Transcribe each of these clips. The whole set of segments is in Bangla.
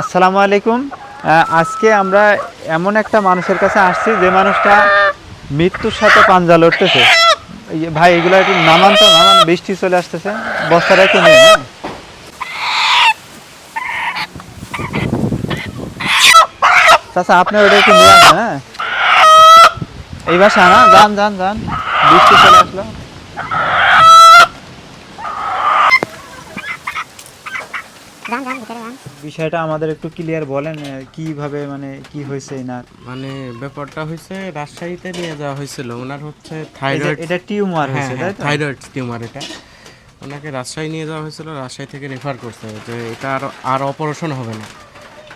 আসসালামু আলাইকুম। আজকে আমরা এমন একটা মানুষের কাছে আসছি যে মানুষটা মৃত্যুর সাথে পাঞ্জা লড়তেছে। ভাই, এগুলো একটু নামান তো, নামান, বৃষ্টি চলে আসতেছে। বস্তাটা একটু নেই হ্যাঁ চাচা, আপনি ওটা একটু নিয়ে আসেন হ্যাঁ? এই বাসা, না? যান যান যান। বৃষ্টি চলে আসলো। বিষয়টা আমাদের একটু ক্লিয়ার বলেন কীভাবে মানে কি হয়েছে এনার? মানে ব্যাপারটা হয়েছে রাজশাহীতে নিয়ে যাওয়া হয়েছিল। ওনার হচ্ছে থাইরয়েড এটা টিউমার হয়েছে তাই থাইরয়েড টিউমার এটা। ওনাকে রাজশাহী নিয়ে যাওয়া হয়েছিল রাজশাহী থেকে রেফার করতে যে এটা আর আর অপারেশন হবে না।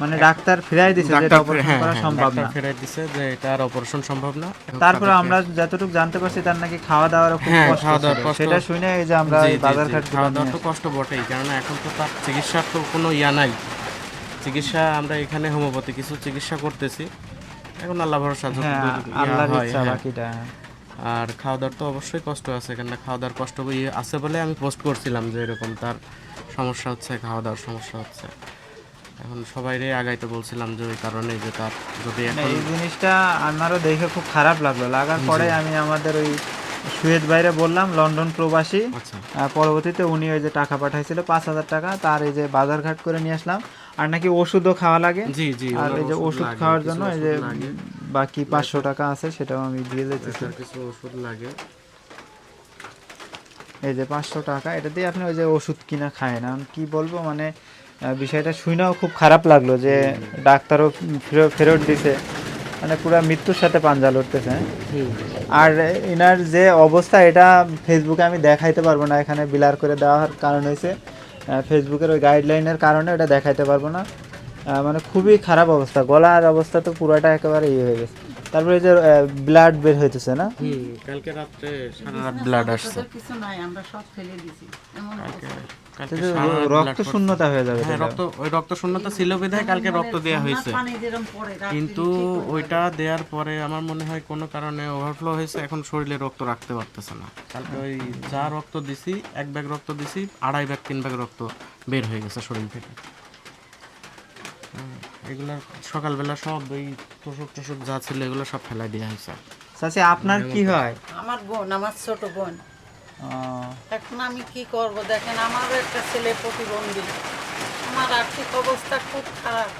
মানে ডাক্তার ফিরাই দিছে যে এটা অপারেশন হ্যাঁ করা হ্যাঁ, সম্ভব না। ফেরাই দিছে যে এটা আর অপারেশন সম্ভব না। তারপরে আমরা যতটুকু জানতে পারছি তার নাকি খাওয়া দাওয়ার খুব হ্যাঁ, কষ্ট সেটা শুনে এই যে আমরা বাজার ঘাট খাওয়া দাওয়ার তো কষ্ট বটেই কারণ এখন তো তার চিকিৎসার তো কোনো ইয়া নাই। চিকিৎসা আমরা এখানে হোমিওপ্যাথি কিছু চিকিৎসা করতেছি। এখন আল্লাহ ভরসা হ্যাঁ আল্লাহর হয়, ইচ্ছা হ্যাঁ। বাকিটা। আর খাওয়া দাওয়ার তো অবশ্যই কষ্ট আছে কেননা খাওয়া দাওয়ার কষ্ট ইয়ে আছে বলে আমি পোস্ট করছিলাম যে এরকম তার সমস্যা হচ্ছে খাওয়া দাওয়ার সমস্যা হচ্ছে। এখন সবাইরে আগাইতে বলছিলাম যে ওই কারণে যে তার যদি এখন এই জিনিসটা আমারও দেখে খুব খারাপ লাগল। লাগার পরে আমি আমাদের ওই সুয়েদ বাইরে বললাম লন্ডন প্রবাসী। আচ্ছা। পরবর্তীতে উনি ওই যে টাকা পাঠাইছিল পাঁচ হাজার টাকা তার এই যে বাজার ঘাট করে নিয়ে আসলাম। আর নাকি ওষুধও খাওয়া লাগে। জি জি আর এই যে ওষুধ খাওয়ার জন্য এই যে বাকি পাঁচশো টাকা আছে সেটাও আমি দিয়ে দিতেছি। কিছু ওষুধ লাগে। এই যে পাঁচশো টাকা এটা দিয়ে আপনি ওই যে ওষুধ কিনা খায় না। কি বলব মানে বিষয়টা শুনেও খুব খারাপ লাগল যে ডাক্তারও ফেরত ফেরত দিছে। মানে পুরো মৃত্যুর সাথে পাঞ্জা লড়তেছে হ্যাঁ? আর এনার যে অবস্থা এটা ফেসবুকে আমি দেখাইতে পারব না। এখানে বিলার করে দেওয়ার কারণ হয়েছে ফেসবুকের ওই গাইডলাইনের কারণে এটা দেখাইতে পারব না। মানে খুবই খারাপ অবস্থা। গলার অবস্থা তো পুরোটা একেবারে ইয়ে হয়ে গেছে। তারপরে এই যে ব্লাড বের হইতেছে না? কালকে রাত্রে সারা রাত ব্লাড আসছে। কিছু নাই আমরা সব ফেলে দিছি। এমন রক্ত শূন্যতা হয়ে যাবে হ্যাঁ রক্ত ওই রক্ত শূন্যতা ছিল বিধায় কালকে রক্ত দেওয়া হয়েছে। কিন্তু ওইটা দেওয়ার পরে আমার মনে হয় কোনো কারণে ওভারফ্লো হয়েছে এখন শরীরে রক্ত রাখতে পারতেছে না। কালকে ওই যা রক্ত দিছি এক ব্যাগ রক্ত দিছি আড়াই ব্যাগ তিন ব্যাগ রক্ত বের হয়ে গেছে শরীর থেকে। এগুলা সকালবেলা সব ওই টুসুক টুসুক যা ছিল এগুলো সব ফেলাই দেওয়া হয়েছে। চাচি আপনার কি হয়? আমার বোন আমার ছোট বোন। এখন আমি কি করব? দেখেন আমারও একটা ছেলে প্রতিবন্ধী। আমার আর্থিক অবস্থা খুব খারাপ।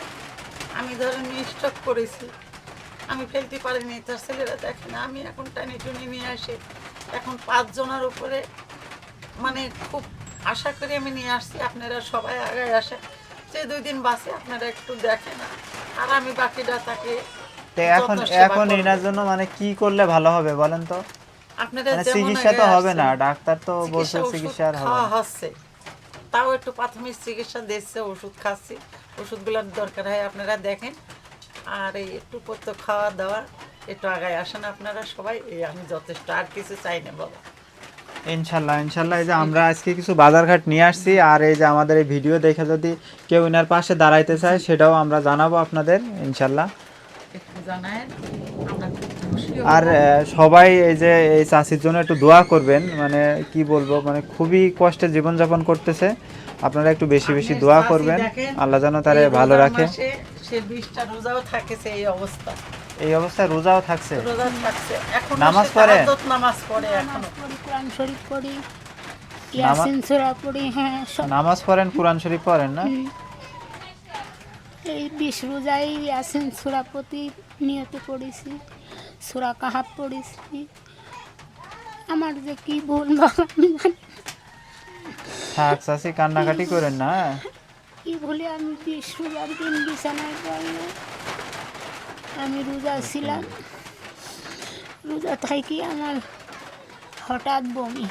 আমি ধরেন স্টক করেছি। আমি ফেলতে পারিনি তার ছেলেরা দেখেন আমি এখন টানি টুনি নিয়ে আসি। এখন পাঁচজনের উপরে মানে খুব আশা করি আমি নিয়ে আসছি। আপনারা সবাই আগে আসে যে দুই দিন বাসে আপনারা একটু দেখেন। আর আমি বাকিটা তাকে এখন এখন এনার জন্য মানে কি করলে ভালো হবে বলেন তো? আপনারা মানে চিকিৎসা তো হবে না ডাক্তার তো বলছে চিকিৎসা আর হবে না। হচ্ছে। তাও একটু প্রাথমিক চিকিৎসা দিচ্ছে ওষুধ খাচ্ছি। ওষুধগুলোর দরকার হয় আপনারা দেখেন। আর এই একটু পত্র খাওয়া দাওয়া একটু আগায় আসেন আপনারা সবাই। এই আমি যথেষ্ট আর কিছু চাই না বাবা ইনশাল্লাহ ইনশাল্লাহ এই যে আমরা আজকে কিছু বাজারঘাট নিয়ে আসছি আর এই যে আমাদের এই ভিডিও দেখে যদি কেউ এনার পাশে দাঁড়াইতে চায় সেটাও আমরা জানাব আপনাদের ইনশাল্লাহ। একটু জানায়েন আমরা। আর সবাই এই যে এই চাষির জন্য একটু দোয়া করবেন মানে কি বলব মানে খুবই কষ্টে জীবনযাপন করতেছে। আপনারা একটু বেশি বেশি দোয়া করবেন। আল্লাহ যেন তারে ভালো রাখে। সে বিশটা রোজাও থাকেছে এই অবস্থা। এই অবস্থায় রোজাও থাকছে। রোজা থাকছে। এখন নামাজ পড়ে? নামাজ পড়ে এখনও। কোরআন শরীফ পড়ি ইয়াসিন সূরা পড়ি হ্যাঁ নামাজ পড়েন কোরআন শরীফ পড়েন না? এই বিশ রোজাই ইয়াসিন সূরা প্রতি নিয়ত পড়েছি। সূরা কাহাব পড়েছি। আমার যে কি না। থাক চাষি কান্নাকাটি করেন না হ্যাঁ? কি ভুলে আমি বিশ রোজার দিন বিছানায় পড়লে আমি রোজা ছিলাম। রোজা থাকি আমার হঠাৎ বমি।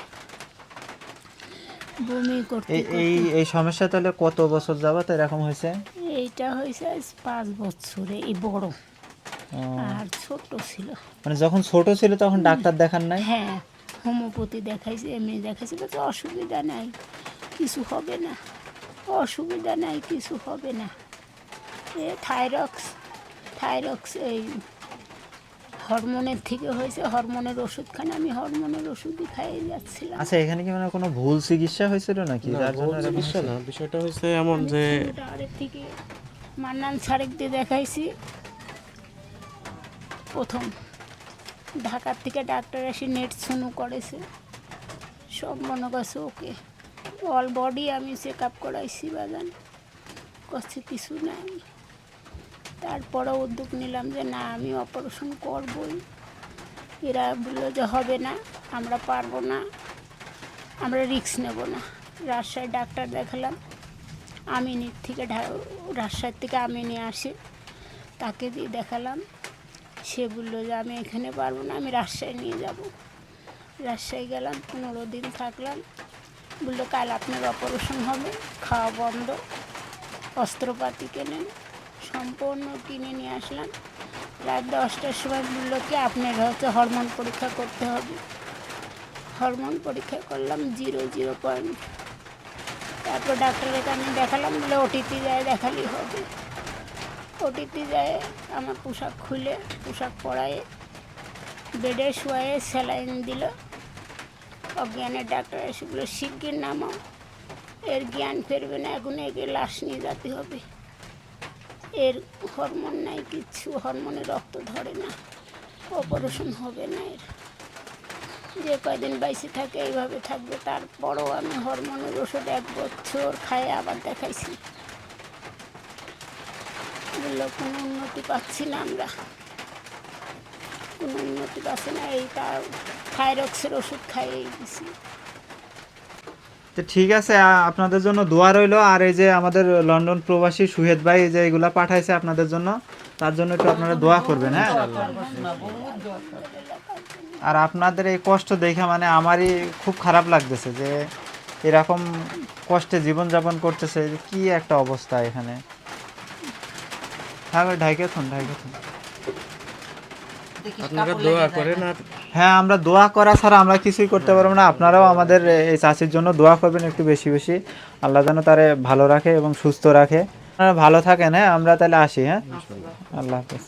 বমি করতে এই এই সমস্যা তাহলে কত বছর যাবত এরকম হয়েছে? এইটা হয়েছে পাঁচ বছরে এই বড়। আর ছোট ছিল। মানে যখন ছোট ছিল তখন ডাক্তার দেখান নাই? হ্যাঁ হোমিওপ্যাথি দেখাইছে এমনি দেখাইছে তো অসুবিধা নাই কিছু হবে না অসুবিধা নাই কিছু হবে না। এ থাইরক্স থাইরক্স এই হরমোনের থেকে হয়েছে হরমোনের ওষুধ খান আমি হরমোনের ওষুধই খাইয়ে যাচ্ছিলাম। আচ্ছা এখানে কি মানে কোনো ভুল চিকিৎসা হয়েছিল নাকি? যার জন্য চিকিৎসা হয়েছে? না বিষয়টা হচ্ছে এমন যে আরেক থেকে মান্নান সারেক দিয়ে দেখাইছি প্রথম। ঢাকার থেকে ডাক্তার এসে নেট শুনু করেছে। সব মনে করছে ওকে। অল বডি আমি চেক আপ করাইছি বাগান করছে কিছু নাই। তারপরে উদ্যোগ নিলাম যে, না, আমি অপারেশন করবই। এরা বলল যে, হবে না, আমরা পারব না। আমরা রিস্ক নেব না। রাজশাহী ডাক্তার দেখালাম। আমিনির থেকে রাজশাহীর থেকে আমিনি আসে। তাকে দিয়ে দেখালাম। সে বলল যে, আমি এখানে পারব না, আমি রাজশাহী নিয়ে যাব। রাজশাহী গেলাম, পনেরো দিন থাকলাম। বলল, কাল আপনার অপারেশন হবে, খাওয়া বন্ধ, অস্ত্রপাতি কেনেন, সম্পূর্ণ কিনে নিয়ে আসলাম। রাত দশটার সময় বলল কি, আপনার হচ্ছে হরমোন পরীক্ষা করতে হবে। হরমোন পরীক্ষা করলাম, জিরো জিরো পয়েন্ট। তারপর ডাক্তারের কাছে দেখালাম বলে ওটিতে যায় দেখালেই হবে। ওটিতে যায়, আমার পোশাক খুলে, পোশাক পরায়ে। বেডে শুয়ে স্যালাইন দিল। অজ্ঞানের ডাক্তার এসে শিগগির নামাও। এর জ্ঞান ফেরবে না, এখন একে লাশ নিয়ে যেতে হবে। এর হরমোন নাই কিচ্ছু, হরমোনে রক্ত ধরে না। অপারেশন হবে না এর। যে কয়দিন বাইসে থাকে, এইভাবে থাকবে। তারপরও আমি হরমোনের ওষুধ এক বছর খাই আবার দেখাইছি। বলল কোনো উন্নতি পাচ্ছি না আমরা। কোনো উন্নতি পাচ্ছি না, এই তার থাইরক্সের ওষুধ খাইয়েই দিছি। তো ঠিক আছে আপনাদের জন্য দোয়া রইল। আর এই যে আমাদের লন্ডন প্রবাসী সুহেদ ভাই যে এগুলা পাঠাইছে আপনাদের জন্য, তার জন্য একটু আপনারা দোয়া করবেন হ্যাঁ? আর আপনাদের এই কষ্ট দেখে মানে আমারই খুব খারাপ লাগতেছে যে এরকম কষ্টে জীবনযাপন করতেছে, কি একটা অবস্থা এখানে। হ্যাঁ ভাই ঢাইকে থুন ঢাইকে থুন। আপনারা দোয়া করেন আর হ্যাঁ আমরা দোয়া করা ছাড়া আমরা কিছুই করতে পারব না। আপনারাও আমাদের এই চাষির জন্য দোয়া করবেন একটু বেশি বেশি। আল্লাহ যেন তারে ভালো রাখে এবং সুস্থ রাখে। ভালো থাকেন হ্যাঁ? আমরা তাহলে আসি হ্যাঁ? আল্লাহ হাফেজ।